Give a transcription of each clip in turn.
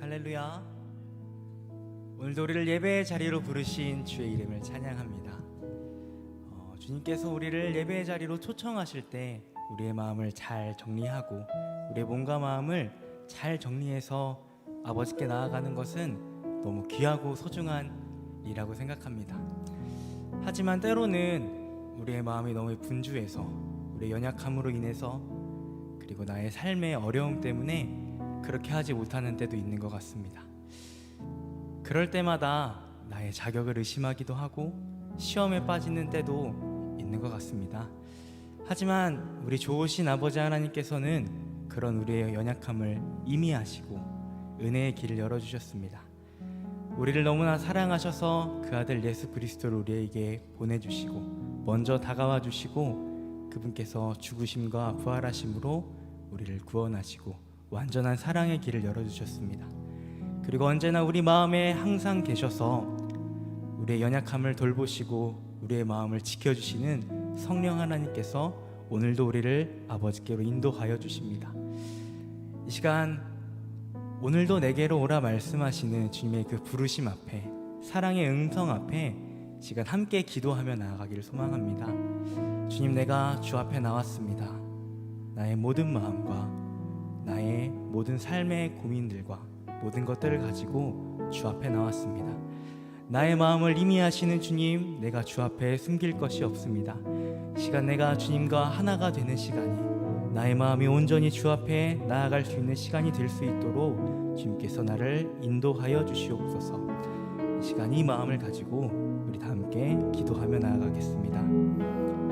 할렐루야. 오늘도 우리를 예배의 자리로 부르신 주의 이름을 찬양합니다. 어, 주님께서 우리를 예배의 자리로 초청하실 때 우리의 마음을 잘 정리하고 우리의 몸과 마음을 잘 정리해서 아버지께 나아가는 것은 너무 귀하고 소중한 일이라고 생각합니다. 하지만 때로는 우리의 마음이 너무 분주해서 우리의 연약함으로 인해서 그리고 나의 삶의 어려움 때문에 그렇게 하지 못하는 때도 있는 것 같습니다. 그럴 때마다 나의 자격을 의심하기도 하고 시험에 빠지는 때도 있는 것 같습니다. 하지만 우리 좋으신 아버지 하나님께서는 그런 우리의 연약함을 이미 아시고 은혜의 길을 열어주셨습니다. 우리를 너무나 사랑하셔서 그 아들 예수 그리스도를 우리에게 보내주시고 먼저 다가와 주시고 그분께서 죽으심과 부활하심으로 우리를 구원하시고 완전한 사랑의 길을 열어주셨습니다. 그리고 언제나 우리 마음에 항상 계셔서 우리의 연약함을 돌보시고 우리의 마음을 지켜주시는 성령 하나님께서 오늘도 우리를 아버지께로 인도하여 주십니다. 이 시간 오늘도 내게로 오라 말씀하시는 주님의 그 부르심 앞에 사랑의 음성 앞에 이 시간 함께 기도하며 나아가기를 소망합니다. 주님 내가 주 앞에 나왔습니다. 나의 모든 마음과 나의 모든 삶의 고민들과 모든 것들을 가지고 주 앞에 나왔습니다. 나의 마음을 이미 아시는 주님, 내가 주 앞에 숨길 것이 없습니다. 시간 내가 주님과 하나가 되는 시간이 나의 마음이 온전히 주 앞에 나아갈 수 있는 시간이 될 수 있도록 주님께서 나를 인도하여 주시옵소서. 이 시간 이 마음을 가지고 우리 다 함께 기도하며 나아가겠습니다.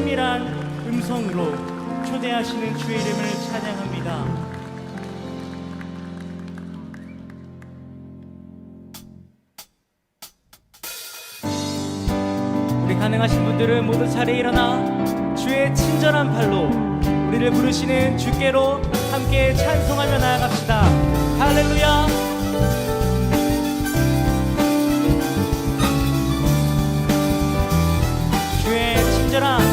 친밀한 음성으로 초대하시는 주의 이름을 찬양합니다. 우리 가능하신 분들은 모두 자리에 일어나 주의 친절한 팔로 우리를 부르시는 주께로 함께 찬송하며 나아갑시다. 할렐루야! 주의 친절한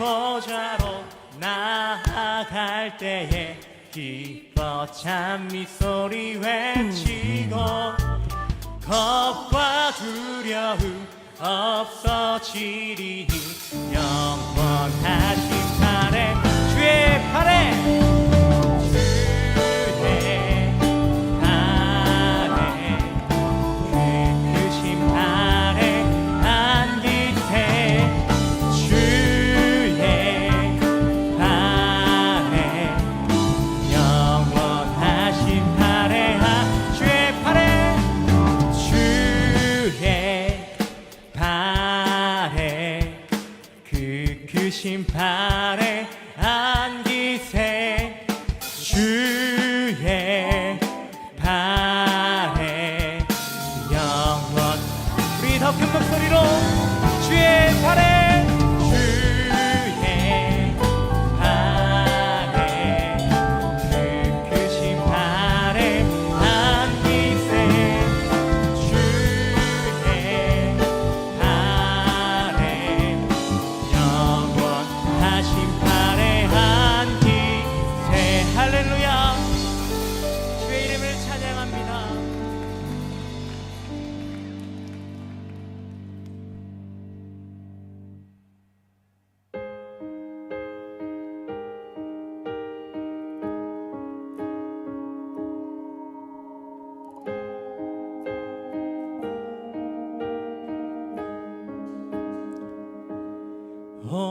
보좌로 나아갈 때에 기뻐 참 미소리 외치고 겁과 두려움 없어지리니 영원하신 팔에 주의 팔에!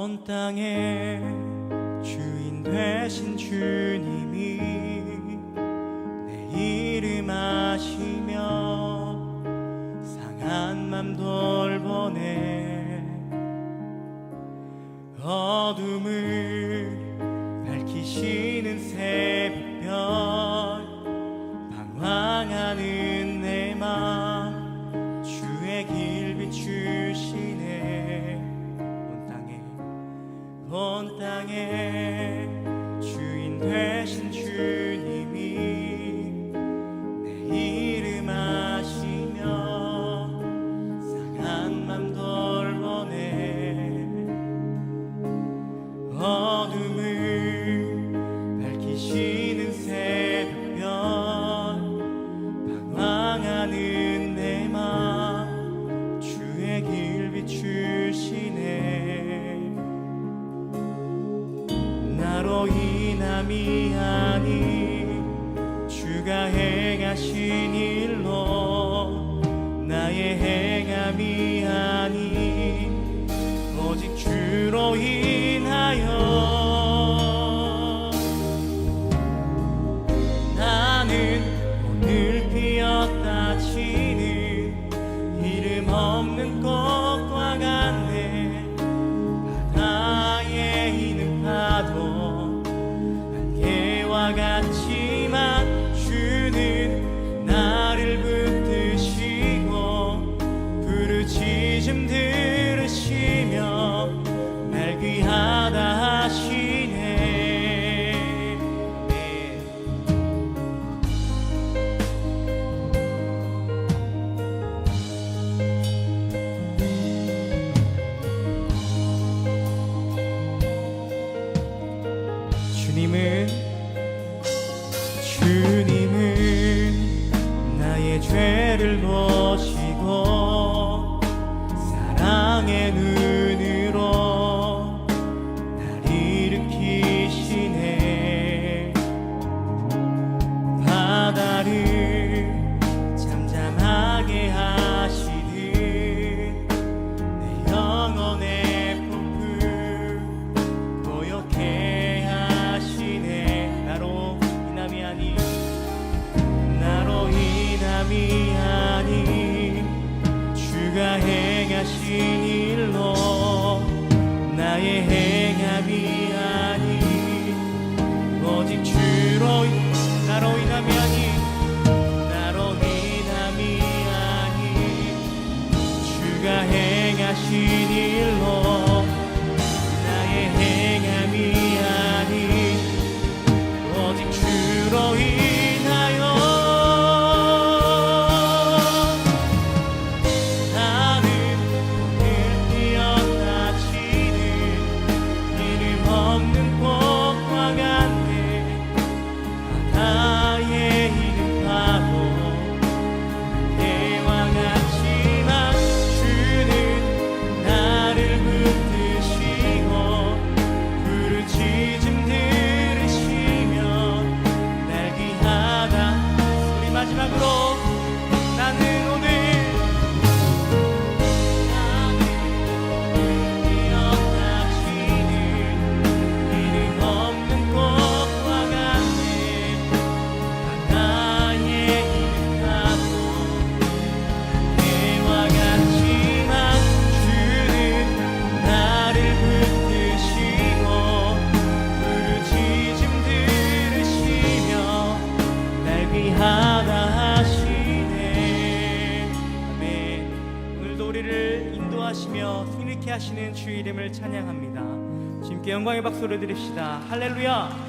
온 땅의 주인 되신 주님이 내 이름 아시며 상한 맘 돌보네. 어둠을 밝히시는 새 인함이 나로 인함이 아니. 주가 행하신 영광의 박수를 드립시다. 할렐루야.